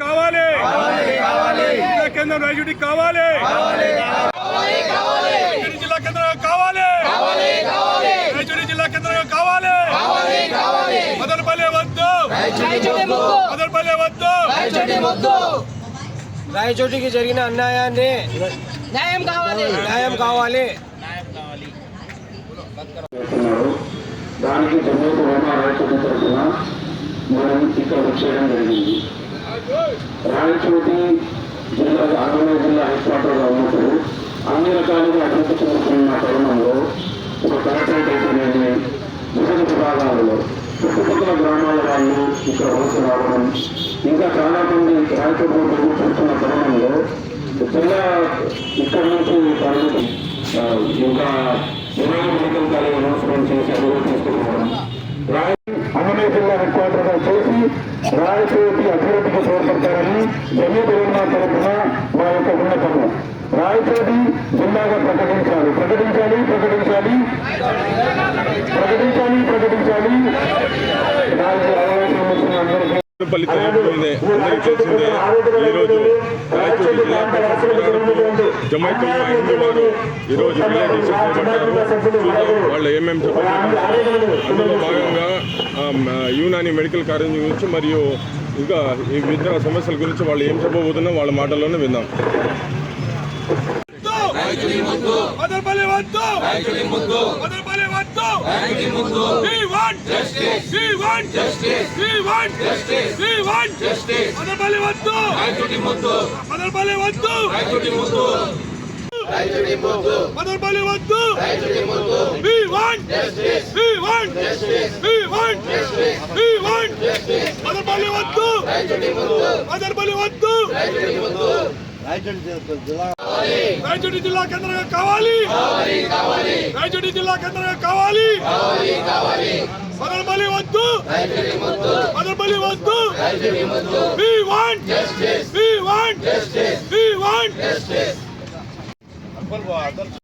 కావాలి జిల్లా కేంద్రం రాజుడి కావాలి రాజుడి జిల్లా కేంద్రం కావాలి రాజుడి జిల్లా కేంద్రం కావాలి మదనపల్లి వద్దు మదనపల్లి వద్దు రాయచోటికి జరిగిన అన్యాయాన్ని న్యాయం కావాలి. న్యాయం కావాలి. దానికి జమ్మూకు హోమా రాయచోటి తరఫున మనం ఇక్కడ వచ్చేయడం జరిగింది. రాయచోటి జిల్లా ఆంధ్ర జిల్లా హెడ్ క్వార్టర్గా ఉన్నప్పుడు అన్ని రకాలుగా అభివృద్ధి చెందుతున్న తరుణంలో ఒక కలెక్టరేట్ అయితేనేమి వివిధ విభాగాలలో చుట్టుపక్కల గ్రామాల వాళ్ళు ఇక్కడ వలస రావడం ఇంకా చాలా మంది రాయచోటి చూస్తున్న తరుణంలో జిల్లా ఇక్కడ నుంచి పరిమితి. ఇంకా ఇరవై మెడికల్ కాలేజ్ అనౌన్స్మెంట్ చేసి అభివృద్ధి తీసుకుపోవడం. రాయ అన్నమయ్య జిల్లా హెడ్ క్వార్టర్గా చేసి రాయచోటి అభివృద్ధికి తోడ్పడతారని జమ్మూ తెలంగాణ తరఫున వారి యొక్క ఉన్నతము. రాయచోటి జిల్లాగా ప్రకటించారు. ప్రకటించారు పల్లి తెలియజేసిందే అందరికీ తెలిసిందే. ఈరోజు రాయచూరు జిల్లా పరిషత్ జమైకమ్మ హిందూ వారు ఈరోజు విలేజ్ చేపట్టారు చూద్దాం వాళ్ళు ఏమేమి చెప్పారు. అందులో భాగంగా యూనాని మెడికల్ కాలేజ్ గురించి మరియు ఇంకా ఈ విద్యా సమస్యల గురించి వాళ్ళు ఏం చెప్పబోతున్నా వాళ్ళ మాటల్లోనే విందాం. ಮುದ್ದು ಅದರ ಬಲಿ ಒಂದು ಬ್ಯಾಂಕಿನ ಮುದ್ದು ಅದರ ಬಲಿ ಒಂದು ಬ್ಯಾಂಕಿನ ಮುದ್ದು we want justice we want justice we want justice we want justice ಅದರ ಬಲಿ ಒಂದು ಬ್ಯಾಂಕಿನ ಮುದ್ದು ಅದರ ಬಲಿ ಒಂದು ಬ್ಯಾಂಕಿನ ಮುದ್ದು ರೈತರಿಗೆ ಮುದ್ದು ಅದರ ಬಲಿ ಒಂದು ರೈತರಿಗೆ ಮುದ್ದು we want justice we want justice we want justice we want justice ಅದರ ಬಲಿ ಒಂದು ರೈತರಿಗೆ ಮುದ್ದು ಅದರ ಬಲಿ ಒಂದು ರೈತರಿಗೆ ಮುದ್ದು రాయచోటి జిల్లా కేంద్రంగా కావాలి రాయచోటి జిల్లా కేంద్రంగా కావాలి మదనపల్లి వద్దు మదనపల్లి వద్దు. We want justice. We want justice.